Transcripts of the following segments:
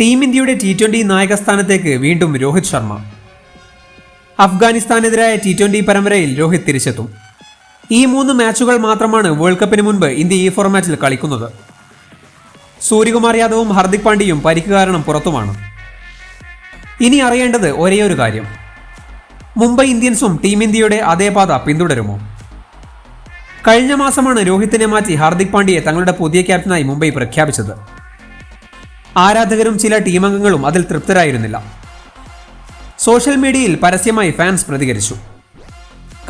Team ഇന്ത്യയുടെ T twenty നായകസ്ഥാനത്തേക്ക് വീണ്ടും രോഹിത് ശർമ്മ. അഫ്ഗാനിസ്ഥാനെതിരായ ടി ട്വന്റി പരമ്പരയിൽ രോഹിത് തിരിച്ചെത്തും. ഈ മൂന്ന് മാച്ചുകൾ മാത്രമാണ് വേൾഡ് കപ്പിന് മുൻപ് ഇന്ത്യ ഈ ഫോർമാറ്റിൽ കളിക്കുന്നത്. സൂര്യകുമാർ യാദവും ഹർദിക് പാണ്ഡ്യയും പരിക്ക് കാരണം പുറത്തുമാണ്. ഇനി അറിയേണ്ടത് ഒരേയൊരു കാര്യം. മുംബൈ ഇന്ത്യൻസും ടീം ഇന്ത്യയുടെ അതേ പാത പിന്തുടരുമോ? കഴിഞ്ഞ മാസമാണ് രോഹിത്തിനെ മാറ്റി ഹാർദിക് പാണ്ഡ്യയെ തങ്ങളുടെ പുതിയ ക്യാപ്റ്റനായി മുംബൈ പ്രഖ്യാപിച്ചത്. ആരാധകരും ചില ടീമംഗങ്ങളും അതിൽ തൃപ്തരായിരുന്നില്ല. സോഷ്യൽ മീഡിയയിൽ പരസ്യമായി ഫാൻസ് പ്രതികരിച്ചു.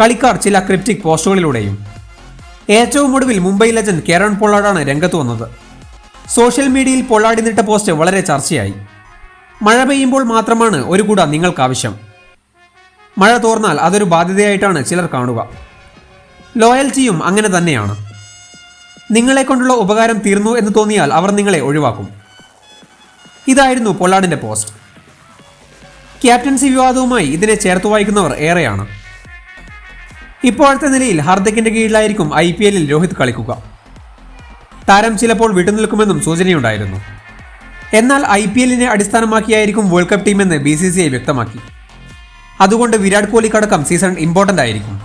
കളിക്കാർ ചില ക്രിപ്റ്റിക് പോസ്റ്റുകളിലൂടെയും ഏറ്റവും ഒടുവിൽ മുംബൈ ലെജൻഡ് കേരൺ പൊള്ളാടാണ് രംഗത്ത് വന്നത്. സോഷ്യൽ മീഡിയയിൽ പൊള്ളാടിനിട്ട പോസ്റ്റ് വളരെ ചർച്ചയായി. മഴ പെയ്യുമ്പോൾ മാത്രമാണ് ഒരു കൂട നിങ്ങൾക്കാവശ്യം. മഴ തോർന്നാൽ അതൊരു ബാധ്യതയായിട്ടാണ് ചിലർ കാണുക. ലോയൽറ്റിയും അങ്ങനെ തന്നെയാണ്. നിങ്ങളെക്കൊണ്ടുള്ള ഉപകാരം തീർന്നു എന്ന് തോന്നിയാൽ അവർ നിങ്ങളെ ഒഴിവാക്കും. ഇതായിരുന്നു പൊള്ളാടിന്റെ പോസ്റ്റ്. ക്യാപ്റ്റൻസി വിവാദവുമായി ഇതിനെ ചേർത്ത് വായിക്കുന്നവർ ഏറെയാണ്. ഇപ്പോഴത്തെ നിലയിൽ ഹാർദിക്കിന്റെ കീഴിലായിരിക്കും ഐ പി എല്ലിൽ രോഹിത് കളിക്കുക. താരം ചിലപ്പോൾ വിട്ടുനിൽക്കുമെന്നും സൂചനയുണ്ടായിരുന്നു. എന്നാൽ ഐ പി എല്ലിനെ അടിസ്ഥാനമാക്കിയായിരിക്കും വേൾഡ് കപ്പ് ടീമെന്ന് ബി സി സി ഐ വ്യക്തമാക്കി. അതുകൊണ്ട് വിരാട് കോഹ്ലിക്കടക്കം സീസൺ ഇമ്പോർട്ടന്റ് ആയിരിക്കും.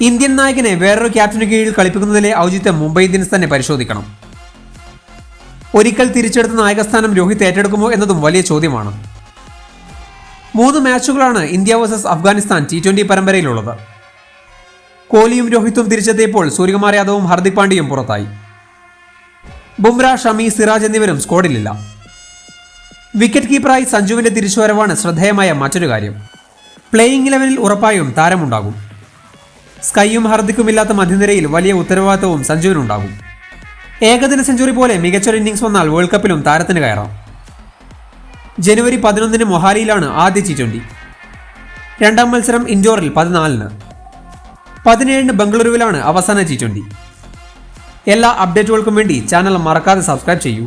ഇന്ത്യൻ നായകനെ വേറൊരു ക്യാപ്റ്റന് കീഴിൽ കളിപ്പിക്കുന്നതിലെ ഔചിത്യം മുംബൈ ഇന്ത്യൻസ് തന്നെ പരിശോധിക്കണം. ഒരിക്കൽ തിരിച്ചെടുത്ത നായകസ്ഥാനം രോഹിത് ഏറ്റെടുക്കുമോ എന്നതും വലിയ ചോദ്യമാണ്. മൂന്ന് മാച്ചുകളാണ് India versus Afghanistan T twenty പരമ്പരയിലുള്ളത്. കോഹ്ലിയും രോഹിത്തും തിരിച്ചെത്തിയപ്പോൾ സൂര്യകുമാർ യാദവും ഹർദിക് പാണ്ഡ്യയും പുറത്തായി. ബുംറ ഷമി സിറാജ് എന്നിവരും സ്കോഡിലില്ല വിക്കറ്റ് കീപ്പറായി സഞ്ജുവിന്റെ തിരിച്ചുവരവാണ് ശ്രദ്ധേയമായ മറ്റൊരു കാര്യം. പ്ലേയിംഗ് ഇലവനിൽ ഉറപ്പായും താരമുണ്ടാകും. സ്കൈയും ഹർദിക്കുമില്ലാത്ത മധ്യനിരയിൽ വലിയ ഉത്തരവാദിത്തവും സഞ്ജുവിനുണ്ടാകും. ഏകദിന സെഞ്ചുറി പോലെ മികച്ചൊരു ഇന്നിംഗ്സ് വന്നാൽ വേൾഡ് കപ്പിലും താരത്തിന് കയറാം. ജനുവരി പതിനൊന്നിന് മൊഹാലിയിലാണ് ആദ്യ ടി ട്വന്റി രണ്ടാം മത്സരം ഇൻഡോറിൽ പതിനാലിന്. പതിനേഴിന് ബംഗളൂരുവിലാണ് അവസാന ടി ട്വന്റി എല്ലാ അപ്ഡേറ്റുകൾക്കും വേണ്ടി ചാനൽ മറക്കാതെ സബ്സ്ക്രൈബ് ചെയ്യൂ.